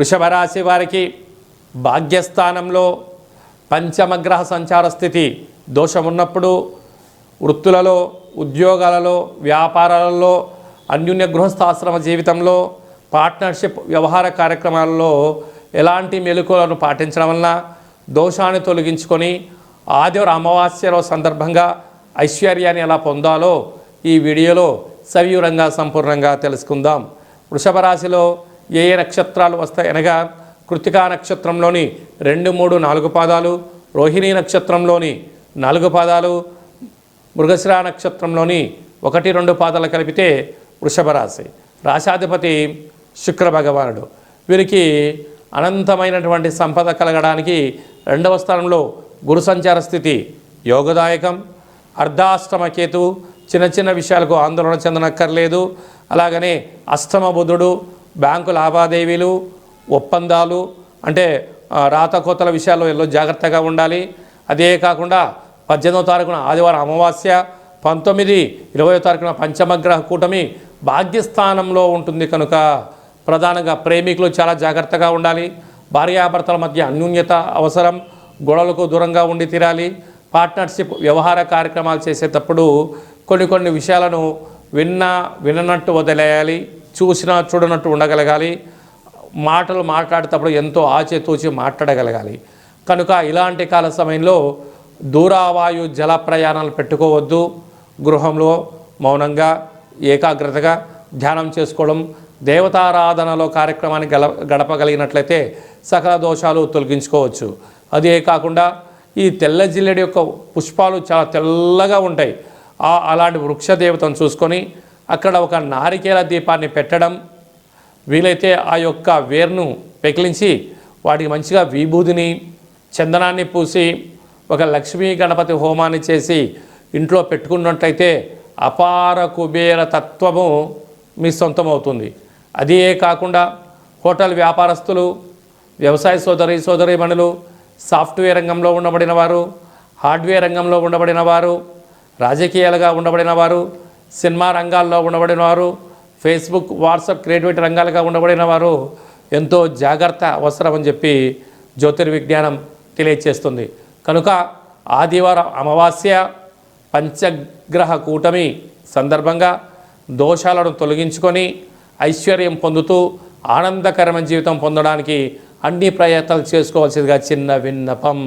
వృషభ రాశి వారికి భాగ్యస్థానంలో పంచమగ్రహ సంచార స్థితి దోషం ఉన్నప్పుడు వృత్తులలో ఉద్యోగాలలో వ్యాపారాలలో అన్యున్య గృహస్థాశ్రమ జీవితంలో పార్ట్నర్షిప్ వ్యవహార కార్యక్రమాలలో ఎలాంటి మెలకువలను పాటించడం వలన దోషాన్ని తొలగించుకొని ఆదివారం అమావాస్య రోజు సందర్భంగా ఐశ్వర్యాన్ని ఎలా పొందాలో ఈ వీడియోలో సవివరంగా సంపూర్ణంగా తెలుసుకుందాం. వృషభ రాశిలో ఏ ఏ నక్షత్రాలు వస్తాయి అనగా కృతికా నక్షత్రంలోని రెండు మూడు నాలుగు పాదాలు రోహిణీ నక్షత్రంలోని నాలుగు పాదాలు మృగశిరా నక్షత్రంలోని ఒకటి రెండు పాదాలు కలిపితే వృషభ రాశి. రాశాధిపతి శుక్ర భగవానుడు. వీరికి అనంతమైనటువంటి సంపద కలగడానికి రెండవ స్థానంలో గురు సంచార స్థితి యోగదాయకం. అర్ధాష్టమ కేతు చిన్న చిన్న విషయాలకు ఆందోళన చెందనక్కర్లేదు. అలాగనే అష్టమ బుధుడు బ్యాంకు లావాదేవీలు ఒప్పందాలు అంటే రాత రాతకోతల విషయాల్లో ఎల్లో జాగ్రత్తగా ఉండాలి. అదే కాకుండా పద్దెనిమిదవ తారీఖున ఆదివారం అమావాస్య పంతొమ్మిది ఇరవయో తారీఖున పంచమగ్రహ కూటమి భాగ్యస్థానంలో ఉంటుంది కనుక ప్రధానంగా ప్రేమికులు చాలా జాగ్రత్తగా ఉండాలి. భార్యాభర్తల మధ్య అన్యూన్యత అవసరం గొడవలకు దూరంగా ఉండి తీరాలి. పార్ట్నర్షిప్ వ్యవహార కార్యక్రమాలు చేసేటప్పుడు కొన్ని కొన్ని విషయాలను విన్నా విననట్టు వదిలేయాలి. చూసినా చూడనట్టు ఉండగలగాలి. మాటలు మాట్లాడేటప్పుడు ఎంతో ఆచితూచి మాట్లాడగలగాలి. కనుక ఇలాంటి కాల సమయంలో దూరావాయు జల ప్రయాణాలు పెట్టుకోవద్దు. గృహంలో మౌనంగా ఏకాగ్రతగా ధ్యానం చేసుకోవడం దేవతారాధనలో కార్యక్రమాన్ని గల గడపగలిగినట్లయితే సకల దోషాలు తొలగించుకోవచ్చు. అదే కాకుండా ఈ తెల్ల జిల్లెడి యొక్క పుష్పాలు చాలా తెల్లగా ఉంటాయి. అలాంటి వృక్ష దేవతను చూసుకొని అక్కడ ఒక నారికేల దీపాన్ని పెట్టడం వీలైతే ఆ యొక్క వేర్ను పెకిలించి వాటికి మంచిగా విభూదిని చందనాన్ని పూసి ఒక లక్ష్మీ గణపతి హోమాన్ని చేసి ఇంట్లో పెట్టుకున్నట్టయితే అపార కుబేర తత్వము మీ సొంతమవుతుంది. అదే కాకుండా హోటల్ వ్యాపారస్తులు వ్యవసాయ సోదరి సోదరీమణులు సాఫ్ట్వేర్ రంగంలో ఉండబడిన వారు హార్డ్వేర్ రంగంలో ఉండబడిన వారు రాజకీయాలుగా ఉండబడిన వారు సినిమా రంగాల్లో ఉండబడిన వారు ఫేస్బుక్ వాట్సాప్ క్రియేటివిటీ రంగాలుగా ఉండబడిన వారు ఎంతో జాగ్రత్త అవసరం అని చెప్పి జ్యోతిర్విజ్ఞానం తెలియచేస్తుంది. కనుక ఆదివారం అమావాస్య పంచగ్రహ కూటమి సందర్భంగా దోషాలను తొలగించుకొని ఐశ్వర్యం పొందుతూ ఆనందకరమైన జీవితం పొందడానికి అన్ని ప్రయత్నాలు చేసుకోవాల్సిందిగా చిన్న విన్నపం.